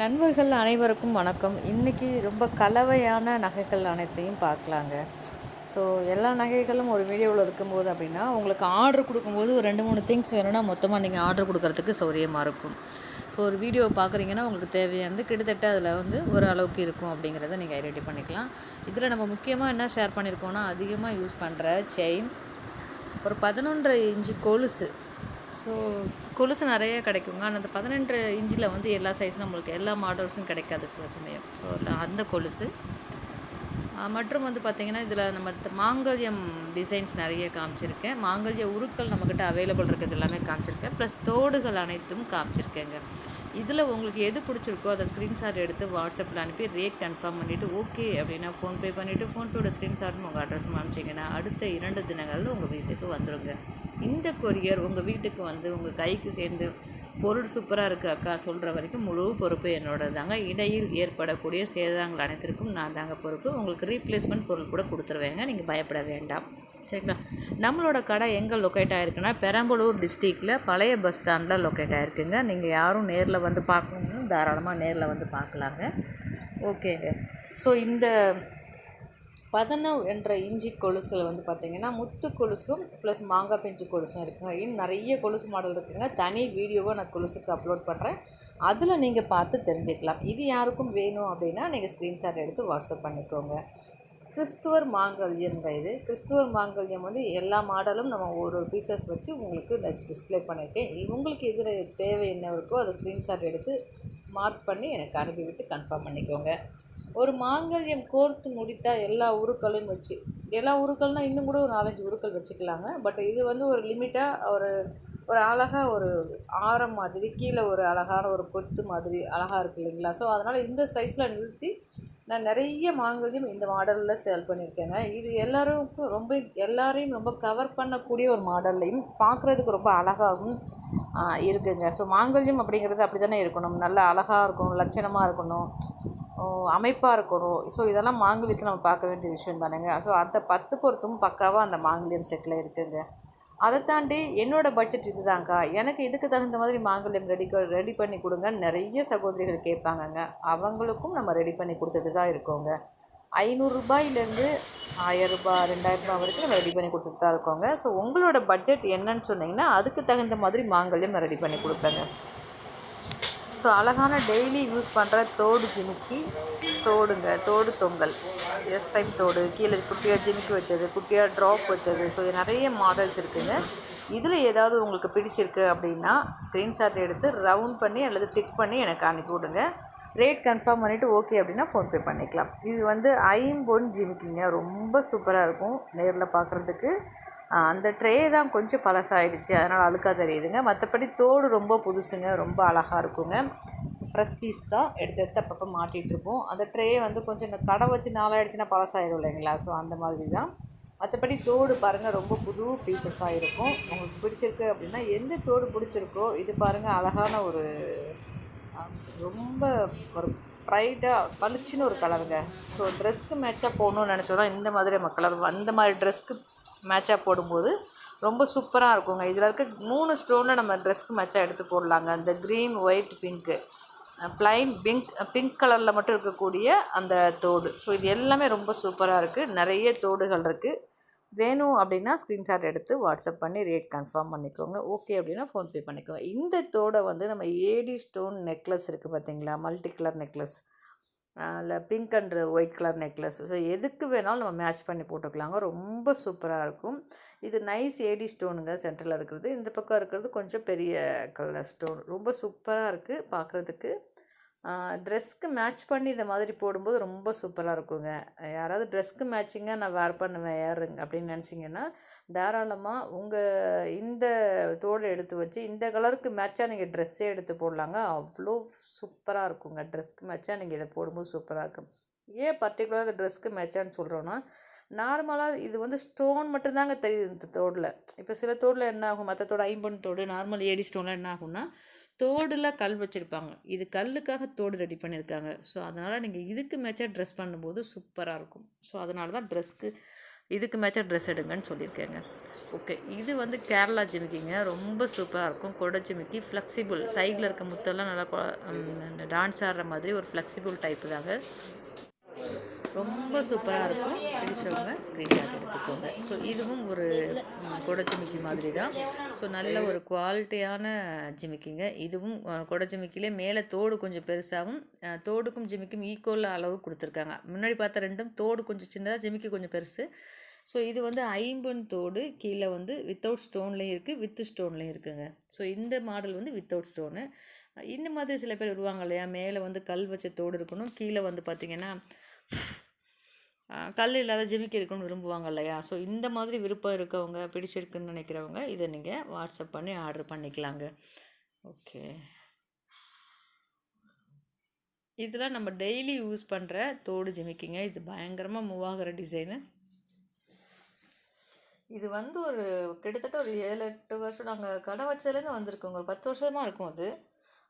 நண்பர்கள் அனைவருக்கும் வணக்கம். இன்றைக்கி ரொம்ப கலவையான நகைகள் அனைத்தையும் பார்க்கலாங்க. ஸோ எல்லா நகைகளும் ஒரு வீடியோவில் இருக்கும்போது அப்படின்னா உங்களுக்கு ஆர்டர் கொடுக்கும்போது ஒரு ரெண்டு மூணு திங்ஸ் வேணும்னா மொத்தமாக நீங்கள் ஆர்டர் கொடுக்கறதுக்கு சௌரியமாக இருக்கும். ஸோ ஒரு வீடியோ பார்க்குறீங்கன்னா உங்களுக்கு தேவையானது கிட்டத்தட்ட அதில் வந்து ஒரு அளவுக்கு இருக்கும் அப்படிங்கிறத நீங்கள் ஐடென்டி பண்ணிக்கலாம். இதில் நம்ம முக்கியமாக என்ன ஷேர் பண்ணியிருக்கோம்னா அதிகமாக யூஸ் பண்ணுற செயின் ஒரு பதினொன்றரை இன்ச்சு கொலுசு. ஸோ கொலுசு நிறைய கிடைக்குங்க. ஆனால் அந்த பதினெண்டு இன்ச்சில் வந்து எல்லா சைஸும் நம்மளுக்கு எல்லா மாடல்ஸும் கிடைக்காது சில சமயம். ஸோ அந்த கொலுசு. மற்றும் வந்து பார்த்திங்கன்னா இதில் நம்ம மாங்கல்யம் டிசைன்ஸ் நிறைய காமிச்சிருக்கேன். மாங்கல்ய உருக்கள் நம்மக்கிட்ட அவைலபிள் இருக்கிறது எல்லாமே காமிச்சிருக்கேன். ப்ளஸ் தோடுகள் அனைத்தும் காமிச்சிருக்கேங்க. இதில் உங்களுக்கு எது பிடிச்சிருக்கோ அதை ஸ்க்ரீன்ஷாட் எடுத்து வாட்ஸ்அப்பில் அனுப்பி ரேட் கன்ஃபார்ம் பண்ணிவிட்டு ஓகே அப்படின்னா ஃபோன்பே பண்ணிவிட்டு ஃபோன்பேயோட ஸ்க்ரீன்ஷாட்டும் உங்கள் அட்ரஸும் அனுப்பிச்சிங்கன்னா அடுத்த இரண்டு தினங்களில் உங்கள் வீட்டுக்கு வந்துருங்க. இந்த கொரியர் உங்கள் வீட்டுக்கு வந்து உங்கள் கைக்கு சேர்ந்து பொருள் சூப்பராக இருக்குது அக்கா சொல்கிற வரைக்கும் முழு பொறுப்பு என்னோட தாங்க. இடையில் ஏற்படக்கூடிய சேதங்கள் அனைத்திற்கும் நான் தாங்க பொறுப்பு. உங்களுக்கு ரீப்ளேஸ்மெண்ட் பொருள் கூட கொடுத்துருவேங்க. நீங்கள் பயப்பட வேண்டாம். சரிங்களா? நம்மளோட கடை எங்கே லொக்கேட் ஆகிருக்குன்னா பெரம்பலூர் டிஸ்ட்ரிக்டில் பழைய பஸ் ஸ்டாண்டில் லொக்கேட் ஆகிருக்குங்க நீங்கள் யாரும் நேரில் வந்து பார்க்கணும்னு தாராளமாக நேரில் வந்து பார்க்கலாங்க. ஓகேங்க ஸோ இந்த பதினொ என்ற இஞ்சி கொலுசில் வந்து பார்த்தீங்கன்னா முத்து கொலுசும் ப்ளஸ் மாங்காய் பிஞ்சு கொலுசும் இருக்குங்க. இன்னும் நிறைய கொலுசு மாடல் இருக்குதுங்க தனி வீடியோவை நான் கொலுசுக்கு அப்லோட் பண்ணுறேன் அதில் நீங்கள் பார்த்து தெரிஞ்சுக்கலாம். இது யாருக்கும் வேணும் அப்படின்னா நீங்கள் ஸ்க்ரீன்ஷாட் எடுத்து வாட்ஸ்அப் பண்ணிக்கோங்க. கிறிஸ்துவர் மாங்கல்யம்ங்க இது. கிறிஸ்துவர் மாங்கல்யம் வந்து எல்லா மாடலும் நம்ம ஒரு ஒரு பீசஸ் வச்சு உங்களுக்கு டிஸ்ப்ளே பண்ணியிருக்கேன். உங்களுக்கு இதில் தேவை என்ன இருக்கோ அதை ஸ்க்ரீன்ஷாட் எடுத்து மார்க் பண்ணி எனக்கு அனுப்பிவிட்டு கன்ஃபார்ம் பண்ணிக்கோங்க. ஒரு மாங்கல்யம் கோர்த்து முடித்தால் எல்லா உருக்களையும் வச்சு எல்லா உருக்கள்னால் இன்னும் கூட ஒரு நாலஞ்சு உருக்கள் வச்சுக்கலாங்க. பட் இது வந்து ஒரு லிமிட்டாக ஒரு ஒரு அழகாக ஒரு ஆரம் மாதிரி கீழே ஒரு அழகான ஒரு கொத்து மாதிரி அழகாக இருக்கு இல்லைங்களா? ஸோ அதனால் இந்த சைஸில் நிறுத்தி நான் நிறைய மாங்கல்யம் இந்த மாடலில் சேல் பண்ணியிருக்கேங்க. இது எல்லாருக்கும் ரொம்ப எல்லாரையும் ரொம்ப கவர் பண்ணக்கூடிய ஒரு மாடல்லையும் பார்க்குறதுக்கு ரொம்ப அழகாகவும் இருக்குங்க. ஸோ மாங்கல்யம் அப்படிங்கிறது அப்படி தானே இருக்கணும். நல்ல அழகாக இருக்கணும் லட்சணமாக இருக்கணும். அமைப்பாக இருக்கணும். ஸோ இதெல்லாம் மாங்கல்யத்தில் நம்ம பார்க்க வேண்டிய விஷயம் தானேங்க. ஸோ அந்த பத்து பொருத்தும் பக்காவாக அந்த மாங்கல்யம் செட்டில் இருக்குங்க. அதை தாண்டி என்னோடய பட்ஜெட் இதுதாங்க்கா எனக்கு இதுக்கு தகுந்த மாதிரி மாங்கல்யம் ரெடி ரெடி பண்ணி கொடுங்க நிறைய சகோதரிகள் கேட்பாங்கங்க. அவங்களுக்கும் நம்ம ரெடி பண்ணி கொடுத்துட்டு தான் இருக்கோங்க. ஐநூறுரூபாயிலேருந்து ஆயிரம் ரெண்டாயிரரூபா ரெண்டாயிரம் வரைக்கும் நம்ம ரெடி பண்ணி கொடுத்துட்டு தான் இருக்கோங்க. ஸோ உங்களோட பட்ஜெட் என்னன்னு சொன்னீங்கன்னா அதுக்கு தகுந்த மாதிரி மாங்கல்யம் நான் ரெடி பண்ணி கொடுப்பேங்க. ஸோ அழகான டெய்லி யூஸ் பண்ணுற தோடு ஜிமிக்கி தோடுங்க தோடு தொங்கல். எஸ் டைப் தோடு. கீழே குட்டியாக ஜிமிக்கி வச்சது குட்டியாக ட்ராப் வச்சது. ஸோ நிறைய மாடல்ஸ் இருக்குதுங்க இதில் ஏதாவது உங்களுக்கு பிடிச்சிருக்கு அப்படின்னா ஸ்க்ரீன்ஷாட் எடுத்து ரவுண்ட் பண்ணி அல்லது டிக் பண்ணி எனக்கு அனுப்பி விடுங்க. ரேட் கன்ஃபார்ம் பண்ணிவிட்டு ஓகே அப்படின்னா ஃபோன்பே பண்ணிக்கலாம். இது வந்து ஐம்பொன் ஜிமிக்கிங்க. ரொம்ப சூப்பராக இருக்கும் நேரில் பார்க்குறதுக்கு அந்த ட்ரே தான் கொஞ்சம் பழசாயிடுச்சு. அதனால் அழுக்காக தெரியுதுங்க. மற்றபடி தோடு ரொம்ப புதுசுங்க. ரொம்ப அழகாக இருக்குங்க. ஃப்ரெஷ் பீஸ் தான் எடுத்து எடுத்து அப்பப்போ மாட்டிகிட்ருப்போம். அந்த ட்ரே வந்து கொஞ்சம் இந்த கடை வச்சு நாளாயிடுச்சுன்னா பழசாயிடும் இல்லைங்களா? ஸோ அந்த மாதிரி தான். மற்றபடி தோடு பாருங்கள் ரொம்ப புது பீசஸாக இருக்கும். உங்களுக்கு பிடிச்சிருக்கு அப்படின்னா எந்த தோடு பிடிச்சிருக்கோ இது பாருங்கள் அழகான ஒரு ரொம்ப ஒரு ப்ரைட்டாக பளிச்சுன்னு ஒரு கலருங்க ஸோ ட்ரெஸ்க்கு மேட்சாக போகணுன்னு நினச்சோன்னா இந்த மாதிரி நம்ம கலர் அந்த மாதிரி ட்ரெஸ்க்கு மேட்சாக போடும்போது ரொம்ப சூப்பராக இருக்குங்க. இதில் இருக்க மூணு ஸ்டோனில் நம்ம ட்ரெஸ்க்கு மேட்சாக எடுத்து போடலாங்க. அந்த green white pink plain pink pink கலரில் மட்டும் இருக்கக்கூடிய அந்த தோடு. ஸோ இது எல்லாமே ரொம்ப சூப்பராக இருக்குது நிறைய தோடுகள் இருக்குது வேணும் அப்படின்னா ஸ்க்ரீன்ஷாட் எடுத்து வாட்ஸ்அப் பண்ணி ரேட் கன்ஃபார்ம் பண்ணிக்கோங்க. ஓகே அப்படின்னா ஃபோன்பே பண்ணிக்கோங்க. இந்த தோடை வந்து நம்ம ஏடி ஸ்டோன் நெக்லஸ் இருக்குது பார்த்தீங்களா மல்டி கலர் நெக்லஸ் இல்லை pink and white colour necklace so எதுக்கு வேணாலும் நம்ம மேட்ச் பண்ணி போட்டுக்கலாங்க. ரொம்ப சூப்பராக இருக்கும். இது நைஸ் ஏடி ஸ்டோனுங்க சென்டரில் இருக்கிறது. இந்த பக்கம் இருக்கிறது கொஞ்சம் பெரிய கலர் ஸ்டோன் ரொம்ப சூப்பராக இருக்குது பார்க்குறதுக்கு ட்ரெஸ்க்கு மேட்ச் பண்ணி இந்த மாதிரி போடும்போது ரொம்ப சூப்பராக இருக்குங்க. யாராவது ட்ரெஸ்க்கு மேட்சிங்காக நான் வேர் பண்ணுவேன் ஏறுங்க அப்படின்னு நினச்சிங்கன்னா தாராளமாக உங்கள் இந்த தோடு எடுத்து வச்சு இந்த கலருக்கு மேட்சாக நீங்கள் ட்ரெஸ்ஸே எடுத்து போடலாங்க. அவ்வளோ சூப்பராக இருக்குங்க. ட்ரெஸ்க்கு மேட்சாக நீங்கள் இதை போடும்போது சூப்பராக இருக்கும். ஏன் பர்டிகுலராக இந்த ட்ரெஸ்க்கு மேட்சான்னு சொல்கிறோன்னா நார்மலாக இது வந்து ஸ்டோன் மட்டும்தாங்க தெரியுது இந்த தோடில். இப்போ சில தோடில் என்ன ஆகும்? மற்ற தோடு ஐம்பொன் தோடு நார்மல் ஏடி ஸ்டோனில் என்ன ஆகும்னா தோடில் கல் வச்சுருப்பாங்க. இது கல்லுக்காக தோடு ரெடி பண்ணியிருக்காங்க ஸோ அதனால் நீங்கள் இதுக்கு மேட்சாக ட்ரெஸ் பண்ணும்போது சூப்பராக இருக்கும். ஸோ அதனால தான் ட்ரெஸ்க்கு இதுக்கு மேட்சாக ட்ரெஸ் எடுங்கன்னு சொல்லியிருக்கேங்க. ஓகே இது வந்து கேரளா ஜிமிக்கிங்க. ரொம்ப சூப்பராக இருக்கும். கொடை ஜிமிக்கி. ஃப்ளெக்சிபிள் சைடில் இருக்க முத்தெல்லாம் நல்லா டான்ஸ் ஆடுற மாதிரி ஒரு ஃப்ளெக்சிபிள் டைப்பு தாங்க. ரொம்ப சூப்பராக இருக்கும். பிடிச்சவங்க ஸ்க்ரீன்ஷாட் எடுத்துக்கோங்க. ஸோ இதுவும் ஒரு ம், கொடை ஜிமிக்கி மாதிரி தான் ஸோ நல்ல ஒரு குவாலிட்டியான ஜிமிக்கிங்க. இதுவும் கொடை ஜிமிக்கிலே மேலே தோடு கொஞ்சம் பெருசாகவும் தோடுக்கும் ஜிமிக்கும் ஈக்குவல் அளவு கொடுத்துருக்காங்க. முன்னாடி பார்த்த ரெண்டும் தோடு கொஞ்சம் சின்னதாக ஜிமிக்கி கொஞ்சம் பெருசு. ஸோ இது வந்து ஐம்பன் தோடு. கீழே வந்து வித்தவுட் ஸ்டோன்லேயும் இருக்குது வித்து ஸ்டோன்லேயும் இருக்குங்க. ஸோ இந்த மாடல் வந்து வித்தவுட் ஸ்டோனு இந்த மாதிரி சில பேர் வருவாங்க இல்லையா? மேலே வந்து கல் வச்ச தோடு இருக்கணும். கீழே வந்து பார்த்திங்கன்னா கல் இல்லாத ஜிமிக்கி இருக்குன்னு விரும்புவாங்க இல்லையா? ஸோ இந்த மாதிரி விருப்பம் இருக்கவங்க பிடிச்சிருக்குன்னு நினைக்கிறவங்க இதை நீங்கள் வாட்ஸ்அப் பண்ணி ஆர்டர் பண்ணிக்கலாங்க. ஓகே இதெல்லாம் நம்ம டெய்லி யூஸ் பண்ணுற தோடு ஜிமிக்கிங்க. இது பயங்கரமாக மூவ் ஆகிற டிசைனு இது வந்து ஒரு கிட்டத்தட்ட ஒரு ஏழு எட்டு வருஷம் நாங்கள் கடை வச்சதுலேருந்து வந்திருக்கோங்க. ஒரு பத்து வருஷமாக இருக்கும் அது.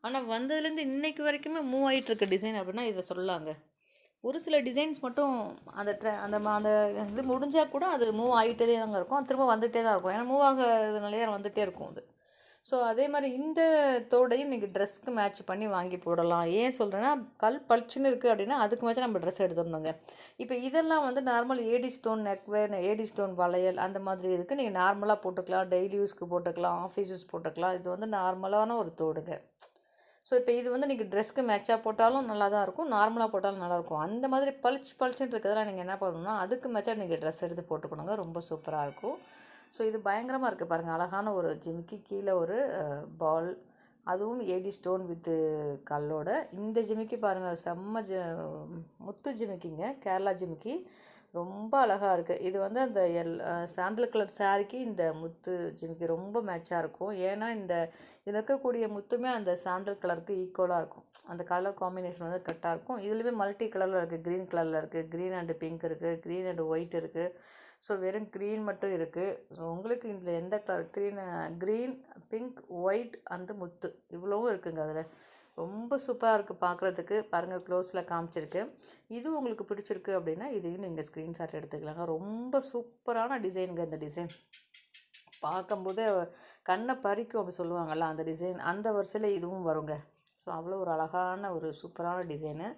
ஆனால் வந்ததுலேருந்து இன்னைக்கு வரைக்குமே மூவ் ஆகிட்டு இருக்க டிசைன் அப்படின்னா இதை சொல்லலாங்க ஒரு சில டிசைன்ஸ் மட்டும் அந்த ட்ரெ அந்த அந்த இது முடிஞ்சால் கூட அது மூவ் ஆகிட்டே தாங்க இருக்கும். திரும்ப வந்துகிட்டே தான் இருக்கும். ஏன்னா மூவ் ஆகிறதுனாலே வந்துகிட்டே இருக்கும் அது. ஸோ அதே மாதிரி இந்த தோடையும் நீங்கள் ட்ரெஸ்க்கு மேட்ச் பண்ணி வாங்கி போடலாம். ஏன் சொல்கிறேன்னா கல் பளிச்சுன்னு இருக்குது அப்படின்னா அதுக்கு மேட்ச் நம்ம ட்ரெஸ் எடுத்துடணுங்க. இப்போ இதெல்லாம் வந்து normal AD stone neckwear AD stone வளையல் அந்த மாதிரி இதுக்கு நீங்கள் நார்மலாக போட்டுக்கலாம். டெய்லி யூஸ்க்கு போட்டுக்கலாம். ஆஃபீஸ் யூஸ் போட்டுக்கலாம். இது வந்து நார்மலான ஒரு தோடுங்க. ஸோ இப்போ இது வந்து நீங்கள் ட்ரெஸ்க்கு மேட்சாக போட்டாலும் நல்லா தான் இருக்கும் நார்மலாக போட்டாலும் நல்லாயிருக்கும் அந்த மாதிரி பளிச்சு பளிச்சுன்னு இருக்கிறதெல்லாம் நீங்கள் என்ன பண்ணணும்னா அதுக்கு மேட்சாக நீங்கள் ட்ரெஸ் எடுத்து போட்டுக்கணுங்க. ரொம்ப சூப்பராக இருக்கும். ஸோ இது பயங்கரமாக இருக்குது பாருங்கள் அழகான ஒரு ஜிமிக்கி கீழே ஒரு பால் அதுவும் ஏடி ஸ்டோன் வித்து கல்லோட. இந்த ஜிமிக்கி பாருங்கள் செம்ம ஜ முத்து ஜிமிக்கிங்க கேரளா ஜிமிக்கி ரொம்ப அழகாக இருக்குது இது வந்து அந்த எல் சாண்டல் கலர் சாரிக்கு இந்த முத்து ஜிமிக்கி ரொம்ப மேட்சாக இருக்கும். ஏன்னா இந்த இதில் இருக்கக்கூடிய முத்துமே அந்த சாண்டல் கலருக்கு ஈக்குவலாக இருக்கும். அந்த கலர் காம்பினேஷன் வந்து கரெக்டாக இருக்கும். இதுலேயுமே மல்டி கலரில் இருக்குது க்ரீன் கலரில் இருக்குது க்ரீன் அண்டு பிங்க் இருக்குது க்ரீன் அண்டு ஒயிட் இருக்குது ஸோ வெறும் க்ரீன் மட்டும் இருக்குது ஸோ உங்களுக்கு இதில் எந்த colour green green pink white and முத்து இவ்வளவும் இருக்குங்க அதில். ரொம்ப சூப்பராக இருக்குது பார்க்குறதுக்கு பாருங்கள் க்ளோஸில் காமிச்சிருக்கு. இது உங்களுக்கு பிடிச்சிருக்கு அப்படின்னா இதையும் நீங்கள் ஸ்க்ரீன்ஷாட் எடுத்துக்கலாங்க. ரொம்ப சூப்பரான டிசைனுங்க இந்த டிசைன் பார்க்கும்போதே கண்ணை பறிக்கும் அப்படி சொல்லுவாங்கள்ல அந்த டிசைன் அந்த வரிசையில் இதுவும் வருங்க. ஸோ அவ்வளோ ஒரு அழகான ஒரு சூப்பரான டிசைனு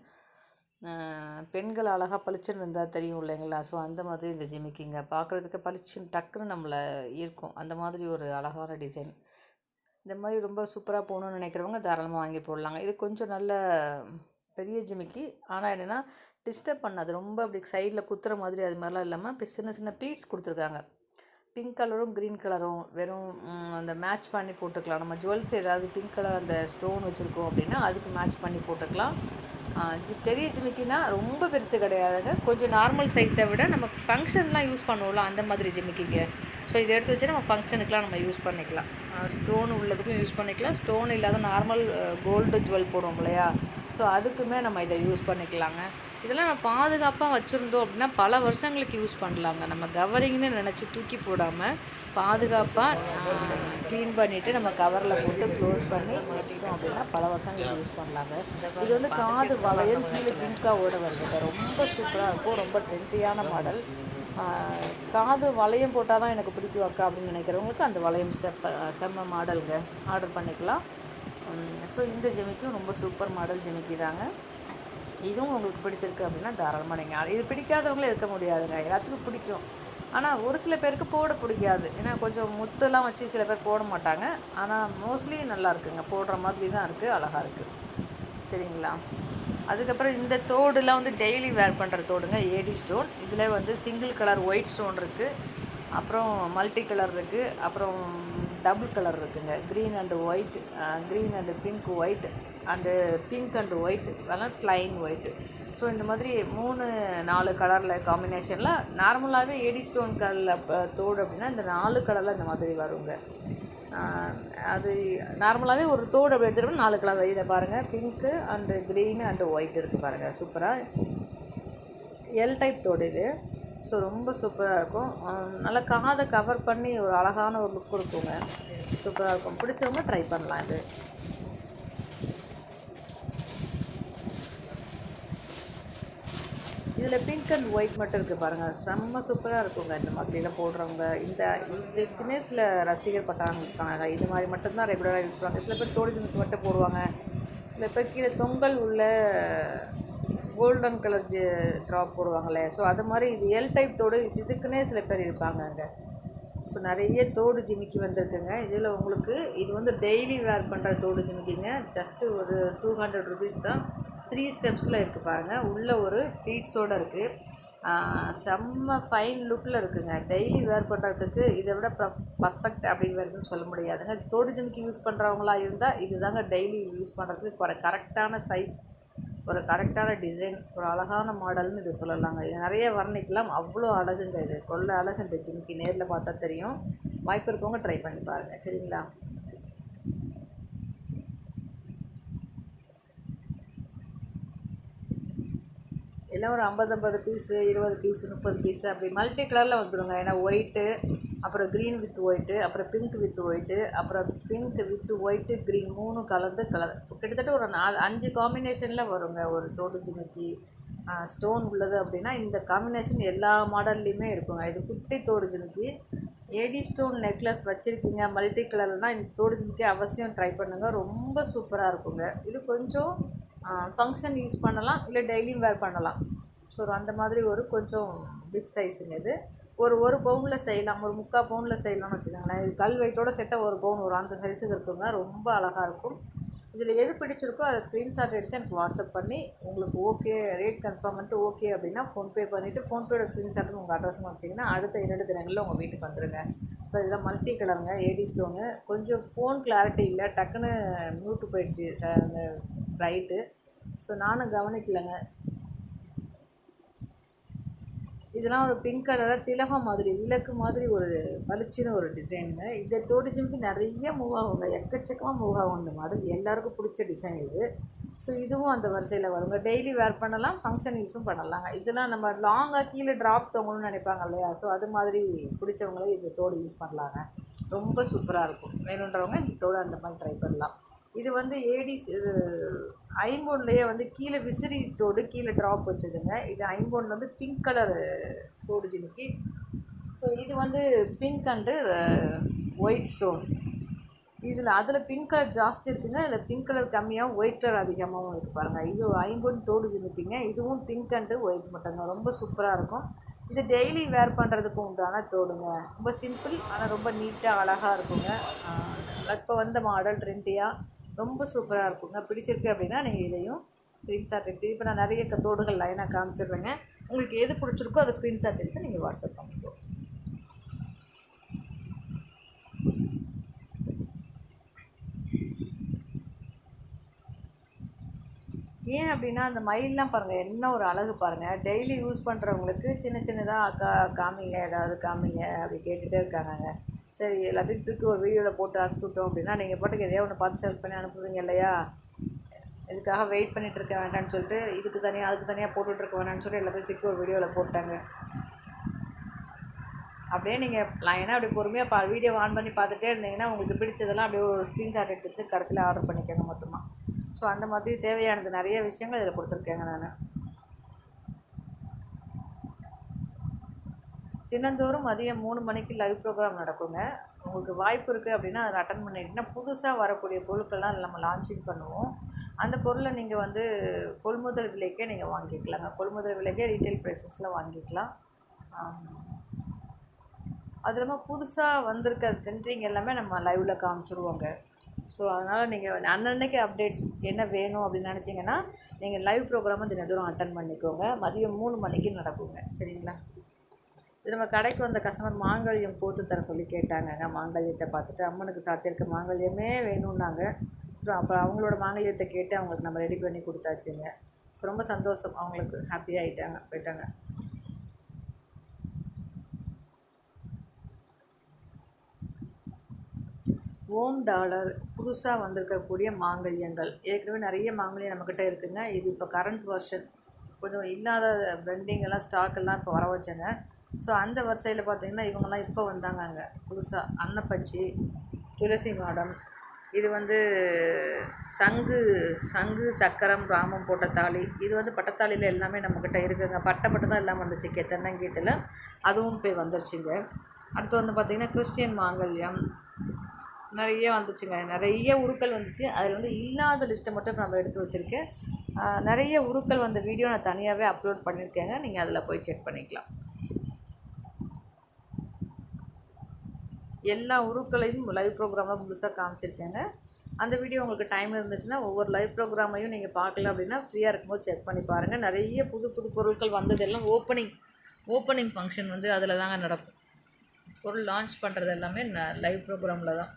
பெண்கள் அழகாக பளிச்சுன்னு இருந்தால் தெரியும் இல்லைங்களா? ஸோ அந்த மாதிரி இந்த ஜிமிக்கிங்க. பார்க்குறதுக்கு பளிச்சுன்னு டக்குன்னு நம்மளை ஈர்க்கும். அந்த மாதிரி ஒரு அழகான டிசைன் இந்த மாதிரி ரொம்ப சூப்பராக போகணுன்னு நினைக்கிறவங்க தாராளமாக வாங்கி போடலாங்க. இது கொஞ்சம் நல்ல பெரிய ஜிமிக்கி. ஆனால் என்னென்னா டிஸ்டர்ப் பண்ணாது. ரொம்ப அப்படி சைடில் குத்துற மாதிரி அது மாதிரிலாம் இல்லாமல் இப்போ சின்ன சின்ன பீட்ஸ் கொடுத்துருக்காங்க. பிங்க் கலரும் க்ரீன் கலரும் வெறும் அந்த மேட்ச் பண்ணி போட்டுக்கலாம். நம்ம ஜுவல்ஸ் ஏதாவது பிங்க் கலர் அந்த ஸ்டோன் வச்சுருக்கோம் அப்படின்னா அதுக்கு மேட்ச் பண்ணி போட்டுக்கலாம். ஜி பெரிய ஜிமிக்கினா ரொம்ப பெருசு கிடையாதுங்க. கொஞ்சம் நார்மல் சைஸை விட நம்ம ஃபங்க்ஷன்லாம் யூஸ் பண்ணுவோம்ல அந்த மாதிரி ஜிமிக்கிங்க ஸோ இதை எடுத்து வச்சு நம்ம ஃபங்க்ஷனுக்குலாம் நம்ம யூஸ் பண்ணிக்கலாம். ஸ்டோன் உள்ளதுக்கும் யூஸ் பண்ணிக்கலாம். ஸ்டோன் இல்லாத நார்மல் கோல்டு ஜுவல் போடுவோம் இல்லையா? ஸோ அதுக்குமே நம்ம இதை யூஸ் பண்ணிக்கலாங்க. இதெல்லாம் நம்ம பாதுகாப்பாக வச்சுருந்தோம் அப்படின்னா பல வருஷங்களுக்கு யூஸ் பண்ணலாங்க. நம்ம கவரிங்னு நினச்சி தூக்கி போடாமல் பாதுகாப்பாக க்ளீன் பண்ணிவிட்டு நம்ம கவரில் போட்டு க்ளோஸ் பண்ணி வச்சுட்டோம் அப்படின்னா பல வருஷங்களுக்கு யூஸ் பண்ணலாங்க. இது வந்து காது வளையம் கீழே ஜிம்காவோட வருதுங்க ரொம்ப சூப்பராக இருக்கும். ரொம்ப ட்ரெண்டியான மாடல் காது வளையம் போட்டால் தான் எனக்கு பிடிக்கும் அக்கா அப்படின்னு நினைக்கிறவங்களுக்கு அந்த வளையம் செப்ப செம்ம மாடலுங்க. ஆர்டர் பண்ணிக்கலாம். ஸோ இந்த ஜிமிக்கும் ரொம்ப சூப்பர் மாடல் ஜிமிக்கி தாங்க. இதுவும் உங்களுக்கு பிடிச்சிருக்கு அப்படின்னா தாராளமாக நீங்கள் இது பிடிக்காதவங்களே இருக்க முடியாதுங்க. எல்லாத்துக்கும் பிடிக்கும். ஆனால் ஒரு சில பேருக்கு போட பிடிக்காது. ஏன்னா கொஞ்சம் முத்தெல்லாம் வச்சு சில பேர் போட மாட்டாங்க. ஆனால் மோஸ்ட்லி நல்லா இருக்குங்க. போடுற மாதிரி தான் இருக்குது அழகாக இருக்குது சரிங்களா? அதுக்கப்புறம் இந்த தோடுலாம் வந்து டெய்லி வேர் பண்ணுற தோடுங்க ஏடி ஸ்டோன் இதில் வந்து சிங்கிள் கலர் ஒயிட் ஸ்டோன் இருக்குது அப்புறம் மல்டி கலர் இருக்குது அப்புறம் டபுள் கலர் இருக்குதுங்க green and white green and pink white and pink and white அதெல்லாம் ப்ளைன் ஒயிட்டு ஸோ இந்த மாதிரி மூணு நாலு கலரில் காம்பினேஷனில் நார்மலாகவே ஏடி ஸ்டோன் கலரில் தோடு அப்படின்னா இந்த நாலு கலரில் இந்த மாதிரி வருங்க. அது நார்மலாகவே ஒரு தோடு அப்படி எடுத்துகிட்டு நாலு கலர் இதை பாருங்கள் pink and green and white இருக்குது பாருங்கள் சூப்பராக எல் டைப் தோடு இது. ஸோ ரொம்ப சூப்பராக இருக்கும். நல்லா காதை கவர் பண்ணி ஒரு அழகான ஒரு லுக் இருக்குங்க சூப்பராக இருக்கும். பிடிச்சவங்க ட்ரை பண்ணலாம் இது. இதில் பிங்க் அண்ட் ஒயிட் மட்டும் இருக்குது பாருங்கள் செம்ம சூப்பராக இருக்குங்க. இந்த மாதிரிலாம் போடுறவங்க இந்த இதுக்குன்னே சில ரசிகர் பட்டாங்க இருக்காங்க. இது மாதிரி மட்டும்தான் ரெகுலராக யூஸ் பண்ணுவாங்க. சில பேர் தோடு மட்டும் போடுவாங்க. சில பேர் கீழே தொங்கல் உள்ள கோல்டன் கலர் ஜி ட்ராப் போடுவாங்களே. ஸோ அது மாதிரி இது எல் டைப் தோடு இதுக்குன்னே சில பேர் இருப்பாங்க அங்கே. ஸோ நிறைய தோடு ஜிமிக்கி வந்திருக்குங்க. இதில் உங்களுக்கு இது வந்து டெய்லி வேர் பண்ணுற தோடு ஜிமிக்கிங்க. ஜஸ்ட்டு ஒரு டூ ஹண்ட்ரட் ருபீஸ் தான். த்ரீ ஸ்டெப்ஸில் இருக்குது பாருங்கள் உள்ளே ஒரு பீட்ஸோடு இருக்குது செம்ம ஃபைன் லுக்கில் இருக்குங்க. டெய்லி வேர் பண்ணுறதுக்கு இதை விட பர்ஃபெக்ட் அப்படிங்கிறதுன்னு சொல்ல முடியாதுங்க. தோடு ஜிமிக்கி யூஸ் பண்ணுறவங்களா இருந்தால் இது தாங்க டெய்லி யூஸ் பண்ணுறதுக்கு ஒரு கரெக்டான சைஸ் ஒரு கரெக்டான டிசைன் ஒரு அழகான மாடல்னு இது சொல்லலாங்க. இது நிறைய வர்ணிக்கலாம். அவ்வளோ அழகுங்க இது. கொள்ள அழகு இந்த ஜிமிக்கி நேரில் பார்த்தா தெரியும். வாய்ப்பு இருக்கவங்க ட்ரை பண்ணி பாருங்கள் சரிங்களா? எல்லாம் ஒரு ஐம்பது ஐம்பது பீஸு இருபது பீஸு முப்பது பீஸு அப்படி மல்டி கலரில் வந்துடுங்க ஏன்னா ஒயிட்டு அப்புறம் க்ரீன் வித் ஒயிட்டு அப்புறம் பிங்க் வித் ஒயிட்டு அப்புறம் பிங்க் வித் ஒயிட்டு க்ரீன் மூணு கலந்து கலர் கிட்டத்தட்ட ஒரு நாலு அஞ்சு காம்பினேஷனில் வருங்க. ஒரு தோடு ஜிமிக்கி ஸ்டோன் உள்ளது அப்படின்னா இந்த காம்பினேஷன் எல்லா மாடல்லையுமே இருக்குங்க. இது குட்டி தோடு ஜிமிக்கி ஏடி ஸ்டோன் நெக்லஸ் வச்சுருக்கீங்க. மல்டி கலர்னால் இந்த தோடு ஜிமிக்கி அவசியம் ட்ரை பண்ணுங்கள் ரொம்ப சூப்பராக இருக்குங்க. இது கொஞ்சம் ஃபங்க்ஷன் யூஸ் பண்ணலாம் இல்லை டெய்லியும் வேர் பண்ணலாம். ஸோ அந்த மாதிரி ஒரு கொஞ்சம் பிக் சைஸுங்க இது. ஒரு ஒரு பவுனில் செய்யலாம் ஒரு முக்கால் பவுனில் செய்யலாம்னு வச்சுக்கோங்களேன். இது கல் வெயிட்டோடு சேர்த்தா ஒரு பவுன் ஒரு அந்த சைஸுக்கு இருக்குங்க ரொம்ப அழகாக இருக்கும். இதில் எது பிடிச்சிருக்கோ அதை ஸ்க்ரீன்ஷாட் எடுத்து எனக்கு வாட்ஸ்அப் பண்ணி உங்களுக்கு ஓகே ரேட் கன்ஃபார்ம் பண்ணிட்டு ஓகே அப்படின்னா ஃபோன்பே பண்ணிவிட்டு ஃபோன்பேயோட ஸ்க்ரீன்ஷாட் உங்கள் அட்ரஸும் வச்சிங்கன்னா அடுத்த இரண்டு தினங்களில் உங்கள் வீட்டுக்கு வந்துடுங்க ஸோ இதெல்லாம் மல்டி கலருங்க ஏடி ஸ்டோனு கொஞ்சம் ஃபோன் கிளாரிட்டி இல்லை டக்குன்னு மியூட்டு போயிடுச்சு ச அந்த ப்ரைட்டு ஸோ நானும் கவனிக்கலைங்க. இதெல்லாம் ஒரு பிங்க் கலரில் திலகம் மாதிரி விளக்கு மாதிரி ஒரு பளிச்சுன்னு ஒரு டிசைனுங்க இந்த தோடு ஜிமிக்கு நிறைய மூவ் ஆகுங்க. எக்கச்சக்கமாக மூவ் ஆகும் இந்த மாடல் எல்லாருக்கும் பிடிச்ச டிசைன் இது. ஸோ இதுவும் அந்த வரிசையில் வருங்க. டெய்லி வேர் பண்ணலாம் ஃபங்க்ஷன் யூஸும் பண்ணலாங்க. இதெல்லாம் நம்ம லாங்காக கீழே ட்ராப் தோங்கணும்னு நினைப்பாங்க இல்லையா? ஸோ அது மாதிரி பிடிச்சவங்களே இந்த தோடு யூஸ் பண்ணலாங்க. ரொம்ப சூப்பராக இருக்கும். வேணுன்றவங்க இந்த தோடு அந்த மாதிரி ட்ரை பண்ணலாம். இது வந்து ஏடி இது ஐம்போன்லேயே வந்து கீழே விசிறி தோடு கீழே ட்ராப் வச்சதுங்க. இது ஐம்போன் வந்து பிங்க் கலர் தோடு ஜிமிக்கி ஸோ இது வந்து பிங்க் அண்டு ஒயிட் ஸ்டோன் இதில் அதில் பிங்க் கலர் ஜாஸ்தி இருக்குங்க. அதில் பிங்க் கலர் கம்மியாகவும் ஒயிட் கலர் அதிகமாகவும் இருக்குது பாருங்கள் இது ஐம்பொன் தோடு ஜிமிக்கிங்க இதுவும் பிங்க் அண்டு ஒயிட் மட்டுங்க. ரொம்ப சூப்பராக இருக்கும். இது டெய்லி வேர் பண்ணுறதுக்கு உண்டான தோடுங்க. ரொம்ப சிம்பிள் ஆனால் ரொம்ப நீட்டாக அழகாக இருக்குங்க. இப்போ வந்த மாடல் ட்ரெண்டியாக ரொம்ப சூப்பராக இருக்குங்க. பிடிச்சிருக்கு அப்படின்னா நீங்கள் இதையும் ஸ்க்ரீன்ஷாட் எடுத்து இப்போ நான் நிறைய க- தோடுகள் லைனாக காமிச்சிடுறேங்க. உங்களுக்கு எது பிடிச்சிருக்கோ அதை ஸ்க்ரீன்ஷாட் எடுத்து நீங்கள் வாட்ஸ்அப் பண்ணிக்கோ ஏன் அப்படின்னா அந்த மயிலெலாம் பாருங்கள் என்ன ஒரு அழகு பாருங்கள் டெய்லி யூஸ் பண்ணுறவங்களுக்கு சின்ன சின்னதாக அக்கா காமிங்க ஏதாவது காமிங்க அப்படி கேட்டுகிட்டே இருக்காங்க. சரி எல்லாத்தையும் தூக்கி ஒரு வீடியோவில் போட்டு அனுப்பிச்சுட்டோம் அப்படின்னா நீங்கள் பாட்டுக்கு எதையோ ஒன்று பார்த்து செலக்ட் பண்ணி அனுப்புவீங்க இல்லையா? இதுக்காக வெயிட் பண்ணிட்டு இருக்க வேண்டாம்னு சொல்லிட்டு இதுக்கு தனியாக அதுக்கு தனியாக போட்டுட்ருக்க வேண்டாம்னு சொல்லிட்டு எல்லாத்தையும் தூக்கி ஒரு வீடியோவில் போட்டாங்க. அப்படியே நீங்கள் லைனாக அப்படி பொறுமையாக பா வீடியோ ஆன் பண்ணி பார்த்துட்டே இருந்தீங்கன்னா உங்களுக்கு பிடிச்சதெல்லாம் அப்படியே ஒரு ஸ்க்ரீன்ஷாட் எடுத்துகிட்டு கடைசியில் ஆர்டர் பண்ணிக்கோங்க மொத்தமாக ஸோ அந்த மாதிரி தேவையானது நிறைய விஷயங்கள் இதில் கொடுத்துருக்கேங்க நான். தினந்தோறும் மதியம் மூணு மணிக்கு லைவ் ப்ரோக்ராம் நடக்குங்க. உங்களுக்கு வாய்ப்பு இருக்குது அப்படின்னா அதை அட்டன் பண்ணிட்டீங்கன்னா புதுசாக வரக்கூடிய பொருட்கள்லாம் நம்ம லான்ச்சிங் பண்ணுவோம். அந்த பொருளை நீங்கள் வந்து கொள்முதல் விலைக்கே நீங்கள் வாங்கிக்கலாங்க. கொள்முதல் விலைக்கே ரீட்டைல் ப்ரைஸஸில் வாங்கிக்கலாம். அது இல்லாமல் புதுசாக வந்திருக்க ட்ரெண்டிங் எல்லாமே நம்ம லைவில் காமிச்சிருவோங்க. ஸோ அதனால் நீங்கள் அன்னன்னைக்கு அப்டேட்ஸ் என்ன வேணும் அப்படின்னு நினச்சிங்கன்னா நீங்கள் லைவ் ப்ரோக்ராமை தினந்தோறும் அட்டன் பண்ணிக்கோங்க. மதியம் மூணு மணிக்கு நடக்குங்க. சரிங்களா? இது நம்ம கடைக்கு வந்த கஸ்டமர் மாங்கல்யம் போட்டு தர சொல்லி கேட்டாங்கங்க மாங்கல்யத்தை பார்த்துட்டு அம்மனுக்கு சாத்தியிருக்க மாங்கல்யமே வேணும்னாங்க. ஸோ அப்போ அவங்களோட மாங்கல்யத்தை கேட்டு அவங்களுக்கு நம்ம ரெடி பண்ணி கொடுத்தாச்சுங்க. ஸோ ரொம்ப சந்தோஷம். அவங்களுக்கு ஹாப்பி ஆகிட்டாங்க போயிட்டாங்க. ஓம் டாலர் புதுசாக வந்திருக்கக்கூடிய மாங்கல்யங்கள். ஏற்கனவே நிறைய மாங்கல்யம் நம்மக்கிட்ட இருக்குங்க. இது இப்போ கரண்ட் வருஷன் கொஞ்சம் இல்லாத பெண்டிங் எல்லாம் ஸ்டாக் எல்லாம் இப்போ வர வச்சேங்க. ஸோ அந்த வரிசையில் பார்த்தீங்கன்னா இவங்கெல்லாம் இப்போ வந்தாங்க அங்கே புதுசாக அன்னப்பச்சி துளசி மாடம். இது வந்து சங்கு சங்கு சக்கரம் ராமம் போட்ட தாலி. இது வந்து பட்டத்தாலியில் எல்லாமே நம்மக்கிட்ட இருக்குதுங்க பட்டை மட்டும் தான் எல்லாம் வந்துச்சு கே தென்னங்கீத்தில். அதுவும் போய் வந்துருச்சுங்க. அடுத்து வந்து பார்த்திங்கன்னா கிறிஸ்டியன் மாங்கல்யம். நிறைய வந்துச்சுங்க. நிறைய உருக்கள் வந்துச்சு. அதில் வந்து இல்லாத லிஸ்ட்டை மட்டும் நம்ம எடுத்து வச்சுருக்கேன். நிறைய உருக்கள் வந்த வீடியோ நான் தனியாகவே அப்லோட் பண்ணியிருக்கேங்க நீங்கள் அதில் போய் செக் பண்ணிக்கலாம். எல்லா உருக்களையும் லைவ் ப்ரோக்ராமாக முழுசாக காமிச்சிருக்கேங்க. அந்த வீடியோ உங்களுக்கு டைம் இருந்துச்சுன்னா ஒவ்வொரு லைவ் ப்ரோக்ராமையும் நீங்கள் பார்க்கல அப்படின்னா ஃப்ரீயாக இருக்கும்போது செக் பண்ணி பாருங்கள் நிறைய புது புது பொருட்கள் வந்ததெல்லாம் ஓப்பனிங் ஓப்பனிங் ஃபங்க்ஷன் வந்து அதில் தாங்க நடக்கும். பொருள் லான்ச் பண்ணுறது எல்லாமே லைவ் ப்ரோக்ராமில் தான்.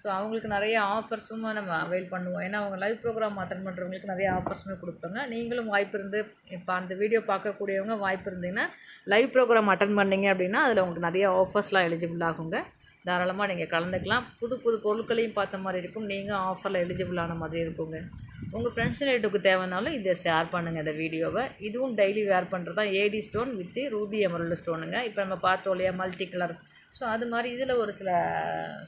ஸோ அவங்களுக்கு நிறைய ஆஃபர்ஸும் நம்ம அவைல் பண்ணுவோம். ஏன்னா அவங்க லைவ் ப்ரோக்ராம் அட்டன் பண்ணுறவங்களுக்கு நிறைய ஆஃபர்ஸுமே கொடுப்பாங்க. நீங்களும் வாய்ப்பு இருந்து இப்போ அந்த வீடியோ பார்க்கக்கூடியவங்க வாய்ப்பு இருந்தீங்கன்னா லைவ் ப்ரோக்ராம் அட்டன் பண்ணீங்க அப்படின்னா அதில் உங்களுக்கு நிறைய ஆஃபர்ஸ்லாம் எலிஜிபிள் ஆகுங்க. தாராளமாக நீங்கள் கலந்துக்கலாம். புது புது பொருட்களையும் பார்த்த மாதிரி இருக்கும். நீங்கள் ஆஃபரில் எலிஜிபிள் ஆன மாதிரி இருக்குங்க. உங்கள் ஃப்ரெண்ட்ஸ் ரிலேட்டிவ்க்கு தேவைனாலும் இதை ஷேர் பண்ணுங்கள் இந்த வீடியோவை. இதுவும் டெய்லி வேர் பண்ணுறது தான் AD stone with ruby emerald ஸ்டோனுங்க இப்போ நம்ம பார்த்தோம் இல்லையா மல்டி கலர் ஸோ அது மாதிரி இதில் ஒரு சில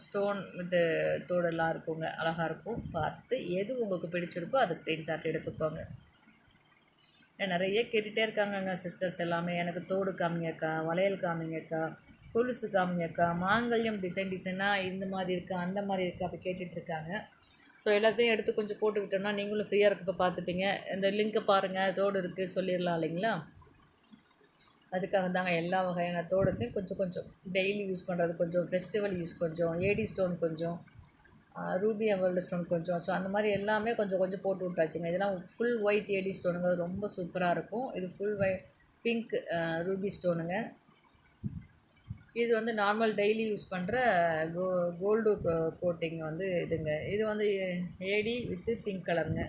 ஸ்டோன் வித்து தோடெல்லாம் இருக்குங்க. அழகாக இருக்கும். பார்த்து எது உங்களுக்கு பிடிச்சிருக்கோ அதை ஸ்க்ரீன்ஷாட் எடுத்துக்கோங்க. நிறைய கேட்டுகிட்டே இருக்காங்கங்க சிஸ்டர்ஸ் எல்லாமே. எனக்கு தோடு காமிங்கக்கா வளையல் காமிங்கக்கா கொலுசு காமிங்கக்கா மாங்கல்யம் டிசைன் டிசைனாக இந்த மாதிரி இருக்கா அந்த மாதிரி இருக்கா அப்படி கேட்டுட்ருக்காங்க ஸோ எல்லாத்தையும் எடுத்து கொஞ்சம் போட்டு விட்டோம்னா நீங்களும் ஃப்ரீயாக இருக்கப்போ பார்த்துப்பீங்க. இந்த லிங்க்கை பாருங்கள் தோடு இருக்குது சொல்லிடலாம் இல்லைங்களா? அதுக்காக தாங்க எல்லா வகையான தோடஸையும் கொஞ்சம் கொஞ்சம் டெய்லி யூஸ் பண்ணுறது கொஞ்சம் ஃபெஸ்டிவல் யூஸ் கொஞ்சம் ஏடி ஸ்டோன் கொஞ்சம் ரூபி எமர்ல்டு ஸ்டோன் கொஞ்சம். ஸோ அந்த மாதிரி எல்லாமே கொஞ்சம் கொஞ்சம் போட்டு விட்டாச்சுங்க. இதெல்லாம் ஃபுல் ஒயிட் ஏடி ஸ்டோனுங்க ரொம்ப சூப்பராக இருக்கும். இது ஃபுல் ஒயிட் பிங்க் ரூபி ஸ்டோனுங்க இது வந்து நார்மல் டெய்லி யூஸ் பண்ணுற கோ கோல்டு கோட்டிங் வந்து இதுங்க. இது வந்து ஏடி வித்து பிங்க் கலருங்க.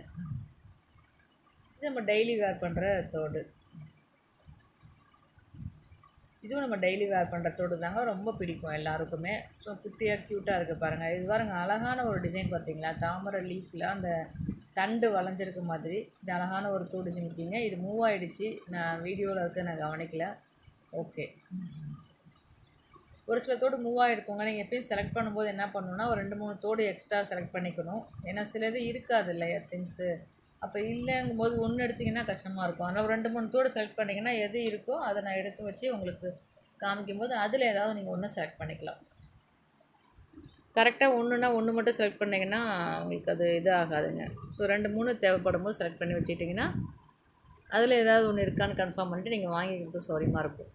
இது நம்ம டெய்லி வேர் பண்ணுற தோடு. இதுவும் நம்ம டெய்லி வேர் பண்ணுற தோடு தாங்க. ரொம்ப பிடிக்கும் எல்லாருக்குமே. ஸோ குட்டியாக க்யூட்டாக இருக்குது பாருங்கள் இது பாருங்கள் அழகான ஒரு டிசைன் பார்த்தீங்களா தாமரை லீஃபில் அந்த தண்டு வளைஞ்சிருக்க மாதிரி. இது அழகான ஒரு தோடு செஞ்சுருக்கீங்க இது மூவ் ஆகிடுச்சு நான் வீடியோவில் இருக்க நான் கவனிக்கல. ஓகே ஒரு சில தோடு மூவ் இருக்குங்க நீங்கள் எப்பயும் செலக்ட் பண்ணும்போது என்ன பண்ணணுன்னா ஒரு ரெண்டு மூணு தோடு எக்ஸ்ட்ரா செலக்ட் பண்ணிக்கணும். ஏன்னா சிலது இருக்காது இல்லையா திங்ஸு அப்போ இல்லைங்கும் போது ஒன்று எடுத்திங்கன்னா கஷ்டமாக இருக்கும். ஆனால் ஒரு ரெண்டு மூணு தோடு செலக்ட் பண்ணிங்கன்னா எது இருக்கோ அதை நான் எடுத்து வச்சு உங்களுக்கு காமிக்கும் போது அதில் ஏதாவது நீங்கள் ஒன்று செலக்ட் பண்ணிக்கலாம். கரெக்டாக ஒன்றுனா ஒன்று மட்டும் செலக்ட் பண்ணிங்கன்னா உங்களுக்கு அது இது ஆகாதுங்க ஸோ ரெண்டு மூணு தேவைப்படும் போது செலக்ட் பண்ணி வச்சுட்டிங்கன்னா அதில் ஏதாவது ஒன்று இருக்கான்னு கன்ஃபார்ம் பண்ணிட்டு நீங்கள் வாங்கிக்கிறது சௌரியமாக இருக்கும்.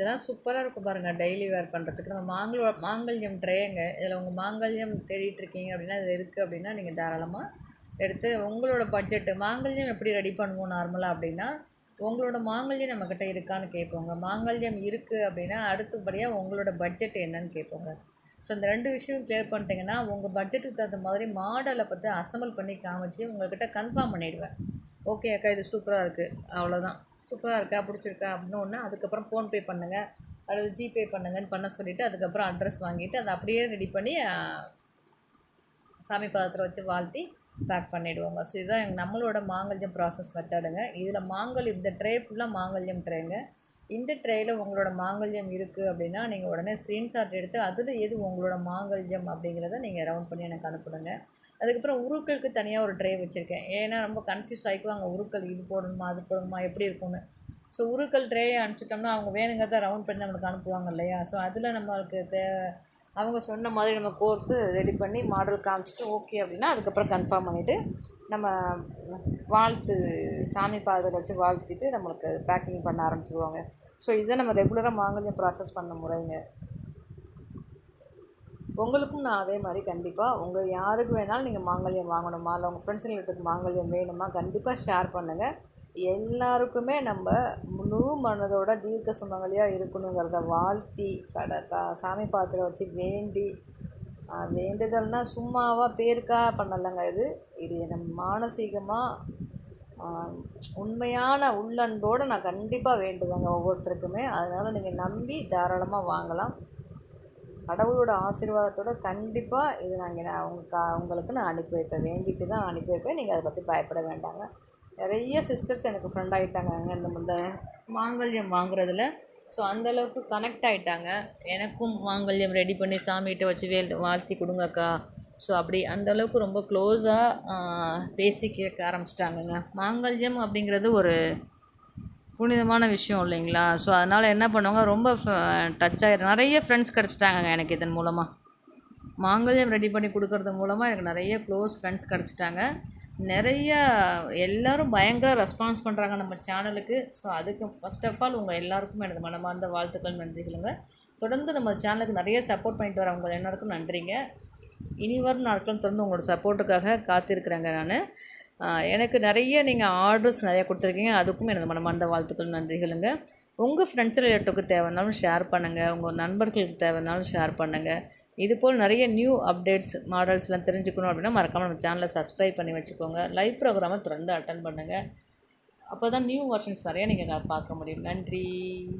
இதெல்லாம் சூப்பராக இருக்கும் பாருங்கள் டெய்லி வேர் பண்ணுறதுக்கு நம்ம மாங்கல் மாங்கல்யம் ட்ரேங்க இதில் உங்கள் மாங்கல்யம் தேடிட்டு இருக்கீங்க அப்படின்னா இதில் இருக்குது அப்படின்னா நீங்கள் தாராளமாக எடுத்து உங்களோட பட்ஜெட்டு மாங்கல்யம் எப்படி ரெடி பண்ணுவோம் நார்மலாக அப்படின்னா உங்களோட மாங்கல்யம் நம்மக்கிட்ட இருக்கான்னு கேட்போங்க. மாங்கல்யம் இருக்குது அப்படின்னா அடுத்தபடியாக உங்களோட பட்ஜெட் என்னன்னு கேட்போங்க. ஸோ இந்த ரெண்டு விஷயம் கிளியர் பண்ணிட்டீங்கன்னா உங்கள் பட்ஜெட்டுக்கு தகுந்த மாதிரி மாடலை பற்றி அசம்பிள் பண்ணி காமிச்சு உங்கள்கிட்ட கன்ஃபார்ம் பண்ணிவிடுவேன் ஓகே அக்கா இது சூப்பராக இருக்குது அவ்வளோதான் சூப்பராக இருக்கா? பிடிச்சிருக்கா? அப்படின்னு ஒன்று அதுக்கப்புறம் ஃபோன்பே பண்ணுங்கள் அல்லது ஜிபே பண்ணுங்கன்னு பண்ண சொல்லிவிட்டு அதுக்கப்புறம் அட்ரஸ் வாங்கிட்டு அதை அப்படியே ரெடி பண்ணி சாமி பாதத்தில் வச்சு வாழ்த்தி பேக் பண்ணிவிடுவோங்க ஸோ இதுதான் நம்மளோட மாங்கல்யம் ப்ராசஸ் மெத்தடுங்க இதில் மாங்கல் இந்த ட்ரே ஃபுல்லாக மாங்கல்யம் ட்ரேங்க இந்த ட்ரேயில் உங்களோட மாங்கல்யம் இருக்குது அப்படின்னா நீங்கள் உடனே ஸ்க்ரீன்ஷாட் எடுத்து அதில் எது உங்களோட மாங்கல்யம் அப்படிங்கிறத நீங்கள் ரவுண்ட் பண்ணி எனக்கு அனுப்பிடுங்க அதுக்கப்புறம் உருக்களுக்கு தனியாக ஒரு ட்ரே வச்சுருக்கேன். ஏன்னா ரொம்ப கன்ஃபியூஸ் ஆகிக்குவாங்க உருக்கள் இது போடணுமா அது போடணுமா எப்படி இருக்கும்னு. ஸோ உருக்கள் ட்ரேயை அனுப்பிச்சிட்டோம்னா அவங்க வேணுங்கிறத ரவுண்ட் பண்ணி நம்மளுக்கு அனுப்புவாங்க இல்லையா? ஸோ அதில் நம்மளுக்கு தே அவங்க சொன்ன மாதிரி நம்ம கோர்த்து ரெடி பண்ணி மாடல் காமிச்சிட்டு ஓகே அப்படின்னா அதுக்கப்புறம் கன்ஃபார்ம் பண்ணிவிட்டு நம்ம வாழ்த்து சாமி பாதத்தில் வச்சு வாழ்த்திட்டு நம்மளுக்கு பேக்கிங் பண்ண ஆரம்பிச்சிருவாங்க. ஸோ இதை நம்ம ரெகுலராக மாங்கல்யம் ப்ராசஸ் பண்ண முறைங்க. உங்களுக்கும் நான் அதே மாதிரி கண்டிப்பாக உங்கள் யாருக்கு வேணாலும் நீங்கள் மாங்கல்யம் வாங்கணுமா? இல்லை உங்கள் ஃப்ரெண்ட்ஸ் ரிலேட்டுக்கு மாங்கல்யம் வேணுமா? கண்டிப்பாக ஷேர் பண்ணுங்கள் எல்லாருக்குமே நம்ம முழு மனதோட தீர்க்க சுமங்கலியாக இருக்கணுங்கிறத வாழ்த்தி கடை கா சாமி பாத்திரம் வச்சு வேண்டி வேண்டுதல்னால் சும்மாவாக பேருக்காக பண்ணலைங்க இது. இது நம்ம மானசீகமாக உண்மையான உள்ளன்போடு நான் கண்டிப்பாக வேண்டுவேங்க ஒவ்வொருத்தருக்குமே. அதனால் நீங்கள் நம்பி தாராளமாக வாங்கலாம். கடவுளோட ஆசீர்வாதத்தோட கண்டிப்பாக இது நாங்கள் நான் உங்க உங்களுக்கு நான் அனுப்பி வைப்பேன். வேண்டிட்டு தான் அனுப்பி வைப்பேன். நீங்கள் அதை பற்றி பயப்பட வேண்டாங்க. நிறைய சிஸ்டர்ஸ் எனக்கு ஃப்ரெண்ட் ஆகிட்டாங்க இந்த இந்த மாங்கல்யம் வாங்குறதுல. ஸோ அந்தளவுக்கு கனெக்ட் ஆகிட்டாங்க எனக்கும் மாங்கல்யம் ரெடி பண்ணி சாமிகிட்ட வச்சு வேல் வாழ்த்தி கொடுங்கக்கா ஸோ அப்படி அந்தளவுக்கு ரொம்ப க்ளோஸாக பேசி கேட்க ஆரம்பிச்சிட்டாங்கங்க. மாங்கல்யம் அப்படிங்கிறது ஒரு புனிதமான விஷயம் இல்லைங்களா? ஸோ அதனால் என்ன பண்ணுவாங்க? ரொம்ப டச் ஆகிடும் நிறைய ஃப்ரெண்ட்ஸ் கிடச்சிட்டாங்க எனக்கு இதன் மூலமாக மாங்கல்யம் ரெடி பண்ணி கொடுக்கறது மூலமாக எனக்கு நிறைய க்ளோஸ் ஃப்ரெண்ட்ஸ் கிடச்சிட்டாங்க. நிறைய எல்லோரும் பயங்கர ரெஸ்பான்ஸ் பண்ணுறாங்க நம்ம சேனலுக்கு ஸோ அதுக்கு ஃபஸ்ட் ஆஃப் ஆல் உங்கள் எல்லாருக்கும் எனது மனமார்ந்த வாழ்த்துக்கள் நன்றிகளுங்க. தொடர்ந்து நம்ம சேனலுக்கு நிறைய சப்போர்ட் பண்ணிட்டு வரவங்க எல்லாருக்கும் நன்றிங்க. இனி வரும் நாட்களும் தொடர்ந்து உங்களோட சப்போர்ட்டுக்காக காத்திருக்கிறேங்க நான். எனக்கு நிறைய நீங்கள் ஆர்டர்ஸ் நிறைய கொடுத்துருக்கீங்க. அதுக்கும் எனது மனமார்ந்த வாழ்த்துக்கள் நன்றிகளுங்க. உங்கள் ஃப்ரெண்ட்ஸ் ரிலேட்டிவ்க்கு தேவைனாலும் ஷேர் பண்ணுங்கள் உங்கள் நண்பர்களுக்கு தேவைனாலும் ஷேர் பண்ணுங்கள் இதுபோல் நிறைய நியூ அப்டேட்ஸ் மாடல்ஸ்லாம் தெரிஞ்சுக்கணும் அப்படின்னா மறக்காமல் நம்ம சேனலை சப்ஸ்கிரைப் பண்ணி வச்சுக்கோங்க. லைவ் ப்ரோக்ராமை தொடர்ந்து அட்டன் பண்ணுங்கள் அப்போ தான் நியூ வெர்ஷன்ஸ் நிறையா நீங்கள் பார்க்க முடியும். நன்றி.